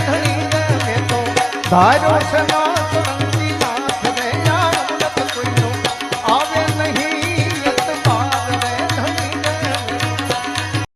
ધણી ને મેં તો ધારો સના